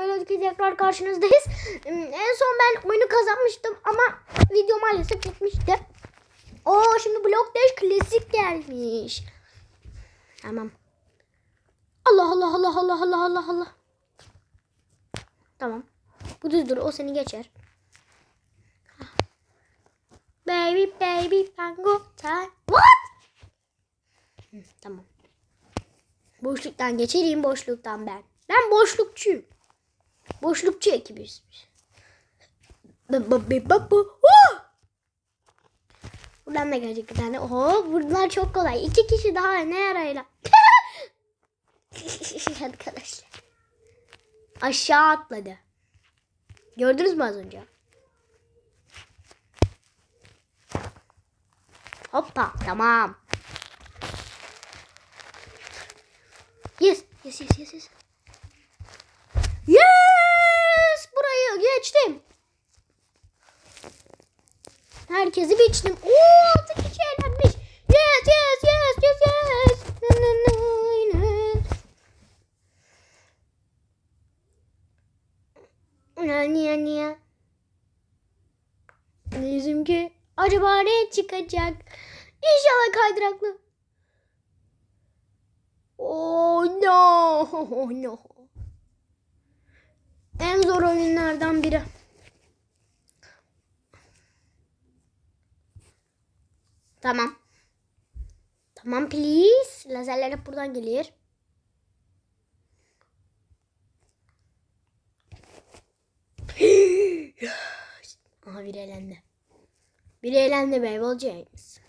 videoyla tekrar karşınızdayız. Hmm, En son ben oyunu kazanmıştım ama video maalesef gitmişti. Oo şimdi Block Dash klasik gelmiş. Tamam. Allah Allah Allah Allah Allah Allah Allah. Tamam. Bu düzdür o seni geçer. Baby baby tango time. What? Hı, tamam. Boşluktan geçereyim boşluktan ben. Ben boşlukçuyum. Boşlukçu ekibiz biz. Buradan da gelecek bir tane. Oho bunlar çok kolay. İki kişi daha ne arayla. Arkadaşlar. Aşağı atladı. Gördünüz mü az önce? Hoppa tamam. Yes yes yes yes. Yes burayı geçtim. Herkesi biçtim. Oo altı kişi eğlenmiş. Yes yes yes yes yes. Niye niye? Yüzüm ki acaba ne çıkacak? İnşallah kaydıraklı. Oh no. Oh no. En zor oyunlardan biri. Tamam. Tamam please. Lazerler hep buradan gelir. Aha biri elendi. Biri elendi Babel James.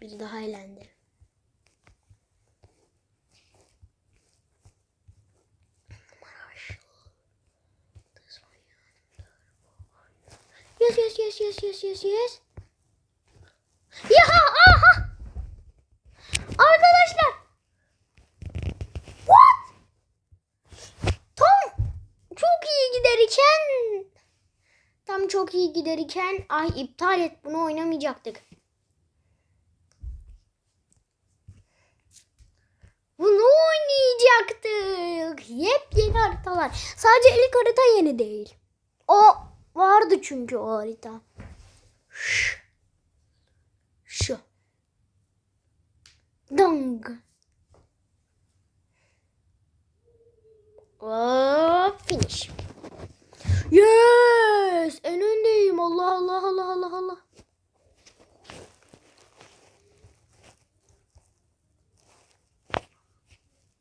Biri daha elendi. Yes yes yes yes yes. Ya aha. Arkadaşlar. What? Tam çok iyi giderken tam çok iyi giderken ay iptal et bunu oynamayacaktık. Bunu oynayacaktık. Yepyeni haritalar. Sadece ilk harita yeni değil. O vardı çünkü o harita. Şu. Şu. Dong. Hop, finish. Yes! En öndeyim. Allah Allah Allah Allah Allah.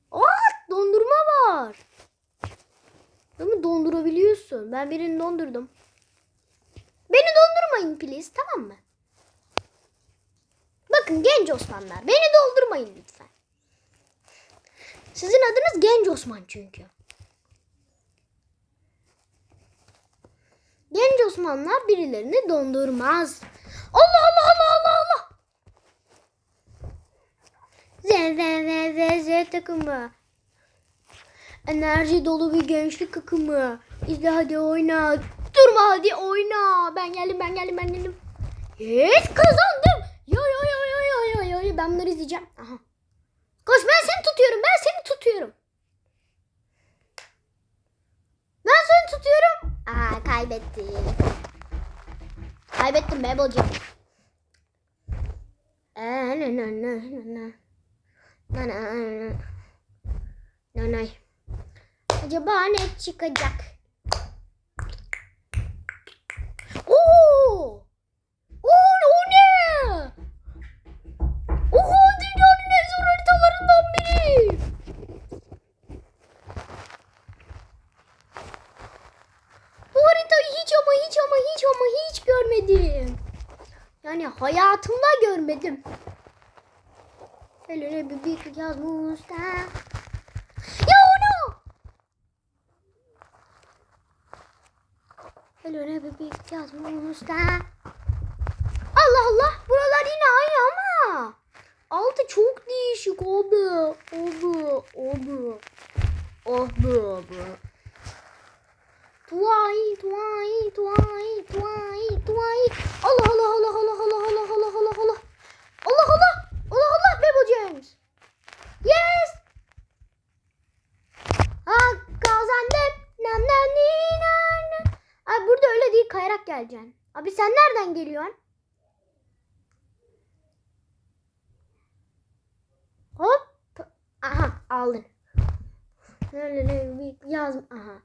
What? Dondurma var. Mi? Dondurabiliyorsun. Ben birini dondurdum. Beni dondurmayın please. Tamam mı? Bakın genç Osmanlar. Beni doldurmayın lütfen. Sizin adınız Genç Osman çünkü. Genç Osmanlar birilerini dondurmaz. Allah Allah Allah Allah Allah. Z Z Z Z Z takımı. Enerji dolu bir gençlik akımı. İzle hadi oyna. Durma hadi oyna. Ben geldim ben geldim ben geldim. Yes kazandım. Yo yo yo yo yo yo yo. Ben bunları izleyeceğim. Aha. Koş ben seni tutuyorum. Ben seni tutuyorum. Ben seni tutuyorum. Aa kaybettim. Kaybettim Bebel'cim. Ee, na na na na na. Na na na. Na na. Acaba ne çıkacak? Hiç ama hiç ama hiç ama hiç görmedim. Yani hayatımda görmedim. Elene bir bir yazmış da. Ya onu. Elene bir bir yazmış da. Allah Allah buralar geleceksin? Abi sen nereden geliyorsun? Hop. Aha aldın. Yaz. Aha.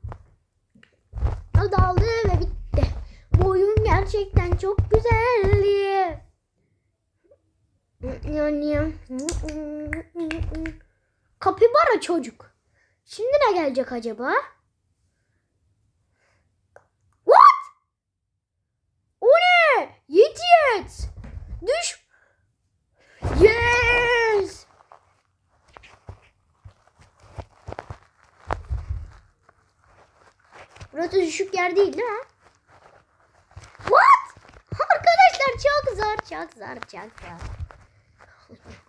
O da aldı ve bitti. Bu oyun gerçekten çok güzeldi. Kapibara çocuk. Şimdi ne gelecek acaba? What? O yet. Düş. Yes. Burası düşük yer değil değil mi? What? Arkadaşlar çok zor, çok zor, çok zor.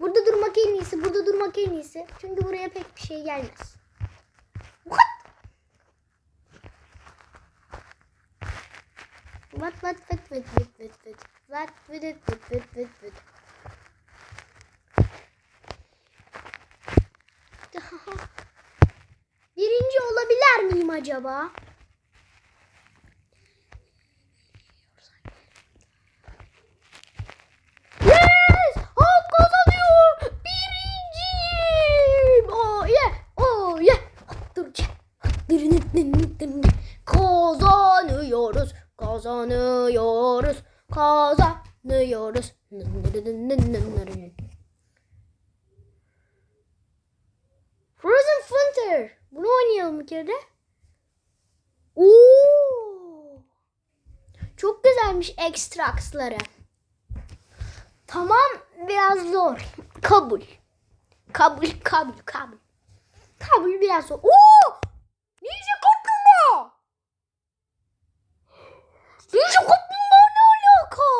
Burada durmak en iyisi, burada durmak en iyisi. Çünkü buraya pek bir şey gelmez. What? What what what what what what what what what what what what what Birinci olabilir miyim acaba? Yes! Halk kazanıyor! Birinciyim! Oh yeah! Oh yeah! Kazanıyoruz! Kazanıyoruz! Kazanıyoruz! Frozen Frontier. Bunu oynayalım bir kere de. Oo! Çok güzelmiş extracts'ları. Tamam biraz zor. Kabul. Kabul, kabul, kabul. Kabul biraz zor. Oo! Ninja kaplumbağa! Ninja kaplumbağa ne alaka?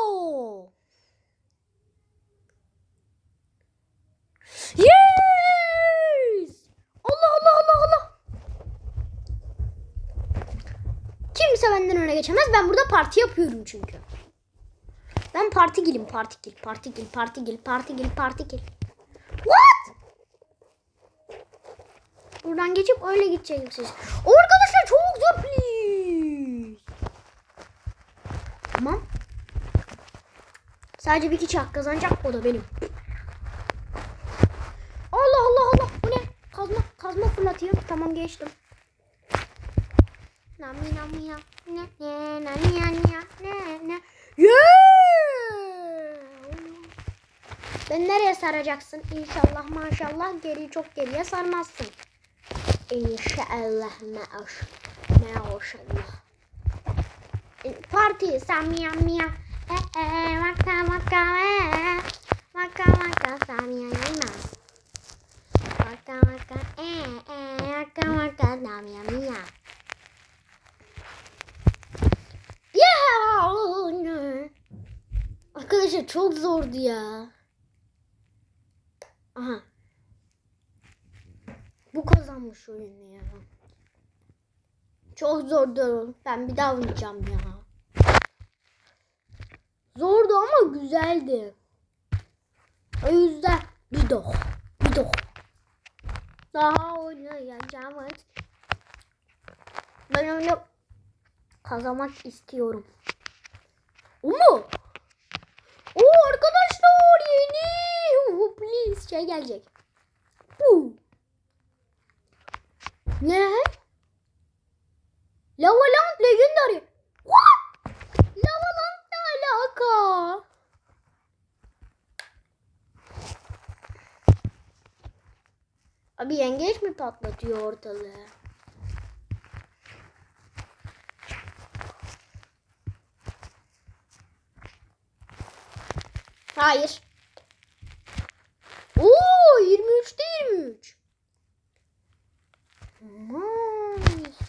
Yes! Allah Allah Allah Allah. Kimse benden öne geçemez. Ben burada parti yapıyorum çünkü. Ben partigilim, partigil, partigil, partigil, partigil, partigil. What? Buradan geçip öyle gideceğim siz. Arkadaşlar çok please. Tamam. Sadece bir kişi hak kazanacak o da benim. Allah Allah Allah bu ne? Kazma kazma fırlatıyor. Tamam geçtim. Nami nami ya. Ne ne nami ya ya ne ne. Yeah! Ben nereye saracaksın? İnşallah maşallah geri çok geriye sarmazsın. İnşallah maaş. Maşallah. Parti samia mia. E e vaka vaka e. Vaka vaka samia mia. Vaka vaka e e vaka vaka samia mia. Ya! Arkadaşlar çok zordu ya. Aha. Bu kazanmış oyunu ya. Çok zordu. Ben bir daha oynayacağım ya. Zordu ama güzeldi. O yüzden bir daha. Bir daha. Daha oynayacağım. Ben onu kazanmak istiyorum. O mu? Oo arkadaşlar yeni. Please şey gelecek. Bu. Ne? Lava Lamp Legendary. What? Lava Lamp ne alaka? Abi yengeç mi patlatıyor ortalığı? Hayır. Oo 23'te 23. Nice.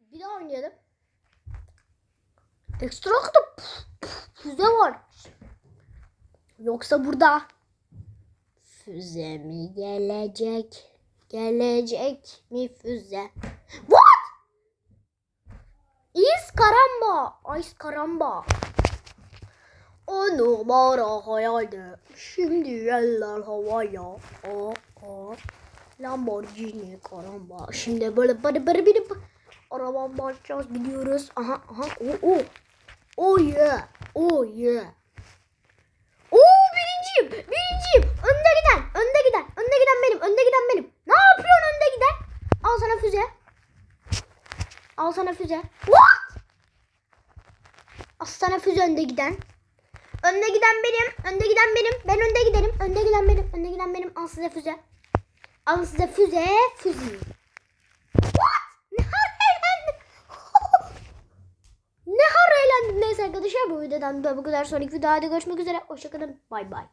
Bir daha oynayalım. Ekstrakta füze var. Yoksa burada füze mi gelecek? Gelecek mi füze? What? Is karamba. Ice karamba. O numara hayalde. Şimdi eller havaya. Aa, aa. Lamborghini karamba. Şimdi böyle bari bari bari araba bakacağız gidiyoruz. Aha aha o o. Oh yeah. Oh yeah. Oo birinciyim. Birinciyim. Önde giden. Önde giden. Önde giden benim. Önde giden benim. Ne yapıyorsun önde giden? Al sana füze. Al sana füze. What? Al sana füze önde giden. Önde giden benim. Önde giden benim. Ben önde giderim. Önde giden benim. Önde giden benim. Al size füze. Al size füze. Füze. What? Ne har eğlendim. ne har eğlendim. Neyse arkadaşlar bu videodan da bu kadar. Sonraki videoda görüşmek üzere. Hoşçakalın. Bay bay.